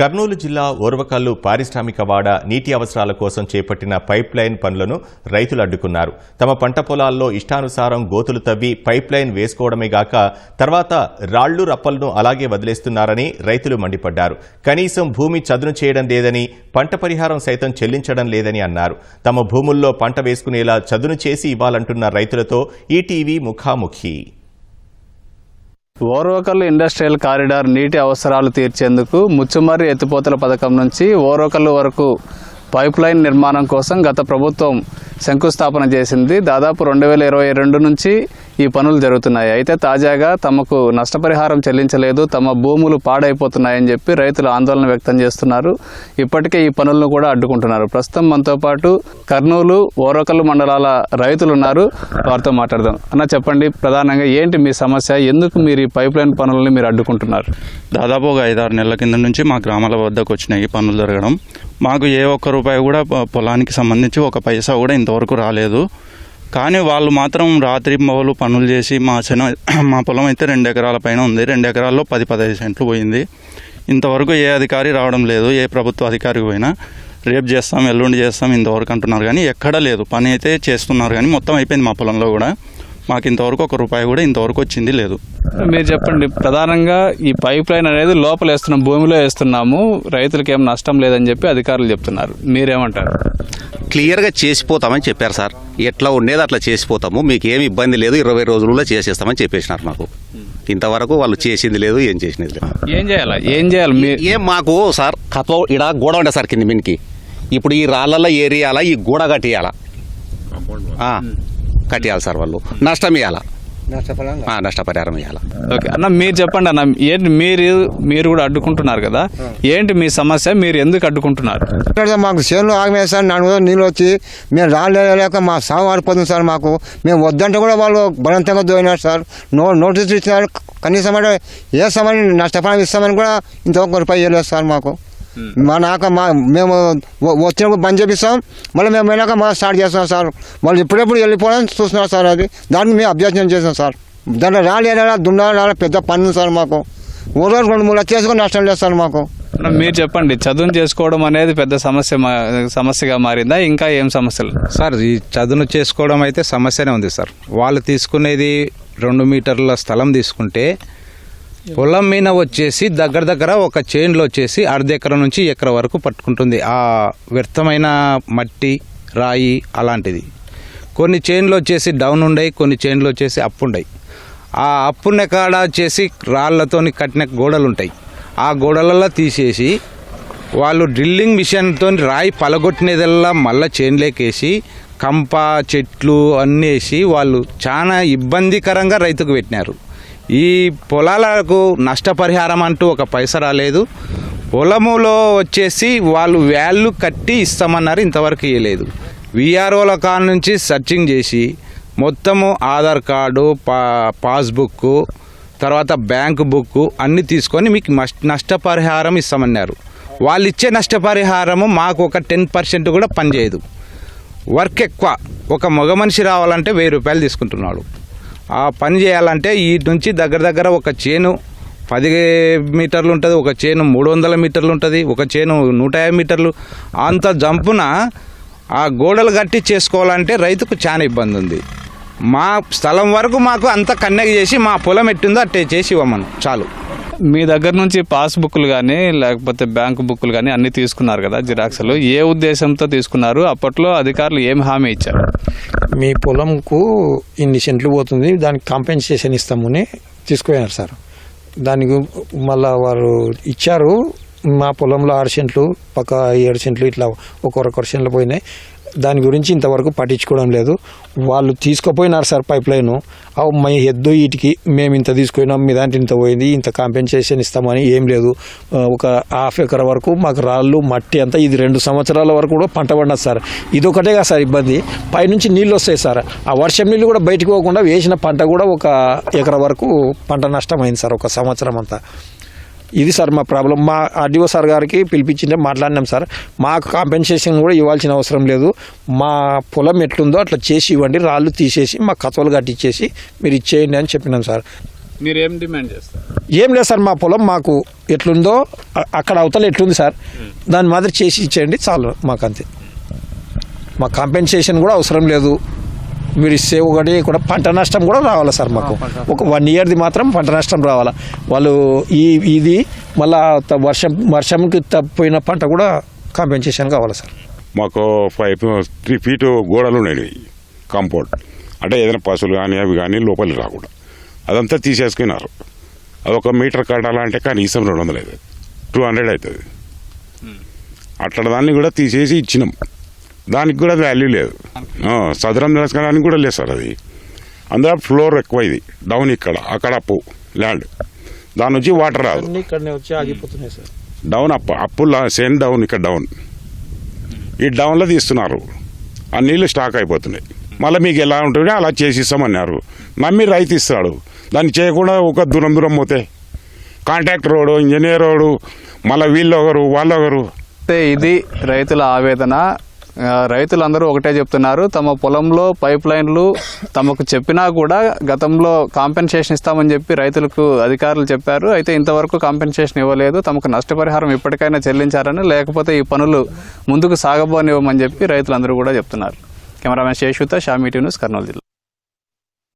కర్నూలు జిల్లా ఓర్వకల్లు పారిశ్రామిక వాడ నీటి అవసరాల కోసం చేపట్టిన పైప్ లైన్ పనులను రైతులు అడ్డుకున్నారు. తమ పంట పొలాల్లో ఇష్టానుసారం గోతులు తవ్వి పైప్ లైన్ వేసుకోవడమే గాక తర్వాత రాళ్ళు రప్పలను అలాగే వదిలేస్తున్నారని రైతులు మండిపడ్డారు. కనీసం భూమి చదును చేయడం లేదని పంట పరిహారం సైతం చెల్లించడం లేదని అన్నారు. తమ భూముల్లో పంట వేసుకునేలా చదును చేసి ఇవ్వాలంటున్న రైతులతో ఈటీవీ ముఖాముఖి. ఓర్వకల్లు ఇండస్ట్రియల్ కారిడార్ నీటి అవసరాలు తీర్చేందుకు ముచ్చుమర్రి ఎత్తిపోతల పథకం నుంచి ఓర్వకల్లు వరకు పైప్ లైన్ నిర్మాణం కోసం గత ప్రభుత్వం శంకుస్థాపన చేసింది. దాదాపు రెండు వేల ఇరవై రెండు నుంచి ఈ పనులు జరుగుతున్నాయి. అయితే తాజాగా తమకు నష్టపరిహారం చెల్లించలేదు. తమ భూములు పాడైపోతున్నాయని చెప్పి రైతులు ఆందోళన వ్యక్తం చేస్తున్నారు. ఇప్పటికే ఈ పనులను కూడా అడ్డుకుంటున్నారు. ప్రస్తుతం మనతో పాటు కర్నూలు ఓరకల్లు మండలాల రైతులు ఉన్నారు. వారితో మాట్లాడదాం. అన్న చెప్పండి ప్రధానంగా ఏంటి మీ సమస్య? ఎందుకు మీరు ఈ పైప్ లైన్ పనులని మీరు అడ్డుకుంటున్నారు? దాదాపు ఒక ఐదారు నెలల కింద నుంచి మా గ్రామాల వద్దకు వచ్చినాయి పనులు జరగడం. మాకు ఏ ఒక్క రూపాయి కూడా పొలానికి సంబంధించి ఒక పైసా కూడా ఇంతవరకు రాలేదు. కానీ వాళ్ళు మాత్రం రాత్రి మొగలు పనులు చేసి మా చిన్న మా పొలం అయితే రెండు ఎకరాల పైన ఉంది. రెండు ఎకరాల్లో పది పదహైదు సెంట్లు పోయింది. ఇంతవరకు ఏ అధికారి రావడం లేదు. ఏ ప్రభుత్వ అధికారికి పోయినా రేపు చేస్తాం ఎల్లుండి చేస్తాం ఇంతవరకు అంటున్నారు కానీ ఎక్కడా లేదు. పని అయితే చేస్తున్నారు కానీ మొత్తం అయిపోయింది మా పొలంలో కూడా. మాకు ఇంతవరకు ఒక రూపాయి కూడా ఇంతవరకు వచ్చింది లేదు. మీరు చెప్పండి. ప్రధానంగా ఈ పైప్ లైన్ అనేది లోపల వేస్తున్నాం భూమిలో వేస్తున్నాము. రైతులకు ఏం నష్టం లేదని చెప్పి అధికారులు చెప్తున్నారు. మీరేమంటారు? క్లియర్గా చేసిపోతామని చెప్పారు సార్. ఎట్లా ఉండేది అట్లా చేసిపోతాము. మీకు ఏమి ఇబ్బంది లేదు ఇరవై రోజుల్లో చేసేస్తామని చెప్పేసినారు మాకు. ఇంతవరకు వాళ్ళు చేసింది లేదు ఏం చేసినది లేదు. ఏం చేయాలా? ఏం చేయాలి? ఏం మాకు సార్ కథ ఇడ గోడ ఉండే సార్ కింద మినికి. ఇప్పుడు ఈ రాళ్ళల్లో ఏరియాల ఈ గోడ కట్టియాల? కట్టియాలి సార్ వాళ్ళు. నష్టం ఇవ్వాలా నష్టపరిహారం ఇవ్వాలా ఓకే అన్న మీరు చెప్పండి అన్న ఏంటి మీరు మీరు కూడా అడ్డుకుంటున్నారు కదా? ఏంటి మీ సమస్య? మీరు ఎందుకు అడ్డుకుంటున్నారు? మాకు చేనులు ఆగమే సార్ నన్ను నీళ్ళు వచ్చి మేము రాలేక మా సాగు ఆడిపోతుంది సార్ మాకు. మేము వద్దంటే కూడా వాళ్ళు బలవంతంగా దోయినారు సార్. నో నోటీసులు ఇచ్చినారు. కనీసం అంటే ఏ సమయం నష్టపరం ఇస్తామని కూడా ఇంతవరకు రూపాయి ఇవ్వలేదు సార్ మాకు. మా నాక మా మేము వచ్చినప్పుడు బంద్ చేపిస్తాం. మళ్ళీ మేము పోయినాక మళ్ళీ స్టార్ట్ చేస్తాం సార్. వాళ్ళు ఎప్పుడెప్పుడు వెళ్ళిపోవడం చూస్తున్నారు సార్ అది. దానికి మేము అభ్యర్థన చేస్తాం సార్. దాంట్లో రాలేడా దుండాలా పెద్ద పని ఉంది సార్ మాకు. ఓ రోజు రెండు మూడు చేసుకొని నష్టం లేదు సార్ మాకు. అన్న, మీరు చెప్పండి చదువు చేసుకోవడం అనేది పెద్ద సమస్య మా- సమస్యగా మారిందా? ఇంకా ఏం సమస్యలు? సార్ ఈ చదును చేసుకోవడం అయితే సమస్యనే ఉంది సార్. వాళ్ళు తీసుకునేది రెండు మీటర్ల స్థలం తీసుకుంటే పొలం మీద వచ్చేసి దగ్గర దగ్గర ఒక చైన్లో వచ్చేసి అర్ధెకర నుంచి ఎకర వరకు పట్టుకుంటుంది. ఆ వ్యర్థమైన మట్టి రాయి అలాంటిది. కొన్ని చైన్లు వచ్చేసి డౌన్ ఉండయి కొన్ని చైన్లు వచ్చేసి అప్ ఉండయి. ఆ అప్పున్న కాడ వచ్చేసి రాళ్ళతోని కట్టిన గోడలు ఉంటాయి. ఆ గోడలలో తీసేసి వాళ్ళు డ్రిల్లింగ్ మిషన్తో రాయి పలగొట్టినదల్లా మళ్ళీ చైన్లేకేసి కంప చెట్లు అన్నీ వేసి వాళ్ళు చాలా ఇబ్బందికరంగా రైతుకు పెట్టినారు. ఈ పొలాలకు నష్టపరిహారం అంటూ ఒక పైస రాలేదు. పొలములో వచ్చేసి వాళ్ళు వ్యాల్యూ కట్టి ఇస్తామన్నారు ఇంతవరకు ఇవ్వలేదు విఆర్ఓల కాడ నుంచి సర్చింగ్ చేసి మొత్తము ఆధార్ కార్డు పా పాస్బుక్ తర్వాత బ్యాంక్ బుక్ అన్నీ తీసుకొని మీకు నష్టపరిహారం ఇస్తామన్నారు. వాళ్ళు ఇచ్చే నష్టపరిహారము మాకు ఒక టెన్ పర్సెంట్ కూడా పనిచేయదు. వర్క్ ఎక్కువ. ఒక మగ మనిషి రావాలంటే వెయ్యి రూపాయలు తీసుకుంటున్నాడు. ఆ పని చేయాలంటే ఈ నుంచి దగ్గర దగ్గర ఒక చేను పది మీటర్లు ఉంటుంది ఒక చేను మూడు వందల మీటర్లు ఉంటుంది ఒక చేను నూట యాభై మీటర్లు. అంత జంపున ఆ గోడలు కట్టి చేసుకోవాలంటే రైతుకు చాలా ఇబ్బంది ఉంది. మా స్థలం వరకు మాకు అంత కన్నెగ చేసి మా పొలం ఎట్టిందో అట్టే చేసి ఇవ్వమను చాలు. మీ దగ్గర నుంచి పాస్బుక్లు కానీ లేకపోతే బ్యాంక్ బుక్లు కానీ అన్ని తీసుకున్నారు కదా జిరాక్స్లు. ఏ ఉద్దేశంతో తీసుకున్నారు? అప్పట్లో అధికారులు ఏం హామీ ఇచ్చారు? మీ పొలంకు ఇన్ని సెంట్లు పోతుంది దానికి కాంపెన్సేషన్ ఇస్తామని తీసుకున్నారు సార్. దానికి మళ్ళా వారు ఇచ్చారు మా పొలంలో ఆరు సెంట్లు పక్క ఏడు సెంట్లు ఇట్లా ఒక్కొక్క సెంట్లు పోయినాయి. దాని గురించి ఇంతవరకు పట్టించుకోవడం లేదు. వాళ్ళు తీసుకుపోయినారు సార్ పైప్ లైన్. అవు మా ఎద్దు వీటికి మేము ఇంత తీసుకున్నాం మీ దాంట్లో ఇంత పోయింది ఇంత కాంపెన్సేషన్ ఇస్తామని ఏం లేదు. ఒక హాఫ్ ఎకర్ వరకు మాకు రాళ్ళు మట్టి అంతా ఇది రెండు సంవత్సరాల వరకు కూడా పంట పడినది సార్. ఇది ఒకటే కదా సార్ ఇబ్బంది. పైనుంచి నీళ్ళు వస్తాయి సార్. ఆ వర్షం నీళ్ళు కూడా బయటకు పోకుండా వేసిన పంట కూడా ఒక ఎకర వరకు పంట నష్టమైంది సార్ ఒక సంవత్సరం అంతా. ఇది సార్ మా ప్రాబ్లం. మా ఆర్డీఓ సార్ గారికి పిలిపించింటే మాట్లాడినాం సార్. మాకు కాంపెన్సేషన్ కూడా ఇవ్వాల్సిన అవసరం లేదు. మా పొలం ఎట్లుందో అట్లా చేసి ఇవ్వండి. రాళ్ళు తీసేసి మా కథలు కట్టించేసి మీరు ఇచ్చేయండి అని చెప్పినాం సార్. మీరు ఏం డిమాండ్ చేస్తారు? ఏం లేదు సార్ మా పొలం మాకు ఎట్లుందో అక్కడ అవతల ఎట్లుంది సార్ దాని మాదిరి చేసి ఇచ్చేయండి చాలు మాకు అంతే మా కాంపెన్సేషన్ కూడా అవసరం లేదు. మీరు ఇస్తే ఒకటి కూడా పంట నష్టం కూడా రావాలి సార్ మాకు? ఒక వన్ ఇయర్ది మాత్రం పంట నష్టం రావాలా? వాళ్ళు ఈ ఇది మళ్ళా వర్షం వర్షంకి తప్పిపోయిన పంట కూడా కాంపెన్సేషన్ కావాలి సార్? మాకు ఫైవ్ త్రీ ఫీట్ గోడలు ఉన్నాయి. కాంపౌండ్. అంటే ఏదైనా పశువులు కానీ అవి కానీ లోపలికి రాకుండా అదంతా తీసేసుకున్నారు. అదొక మీటర్ కట్టాలంటే కనీసం రెండు వందలు అవుతుంది. టూ హండ్రెడ్ అవుతుంది. అట్లా దాన్ని కూడా తీసేసి ఇచ్చినాం. దానికి కూడా వాల్యూ లేదు. సదరం తెలుసుకోవడానికి కూడా లేదు సార్ అది. అందులో ఫ్లోర్ ఎక్కువ ఇది. డౌన్ ఇక్కడ అక్కడ అప్పు ల్యాండ్ దాని నుంచి వాటర్ రాదు. Down up up same down ఇక్కడ డౌన్ ఈ డౌన్లో తీస్తున్నారు. ఆ నీళ్ళు స్టాక్ అయిపోతున్నాయి. మళ్ళీ మీకు ఎలా ఉంటుంది అలా చేసి ఇస్తామన్నారు నమ్మి రైతు ఇస్తాడు. దాన్ని చేయకుండా ఒక దూరం దూరం పోతే. కాంట్రాక్టర్ రోడ్ ఇంజనీర్ రోడ్ మళ్ళీ వీళ్ళు ఒకరు వాళ్ళు ఒకరు. అయితే ఇది రైతుల ఆవేదన. రైతులందరూ ఒకటే చెప్తున్నారు తమ పొలంలో పైప్ లైన్లు తమకు చెప్పినా కూడా గతంలో కాంపెన్సేషన్ ఇస్తామని చెప్పి రైతులకు అధికారులు చెప్పారు. అయితే ఇంతవరకు కాంపెన్సేషన్ ఇవ్వలేదు తమకు నష్టపరిహారం ఇప్పటికైనా చెల్లించారని లేకపోతే ఈ పనులు ముందుకు సాగబోనివ్వమని చెప్పి రైతులందరూ కూడా చెప్తున్నారు. కెమెరామెన్ శేషుత షామీ న్యూస్ కర్నూలు జిల్లా.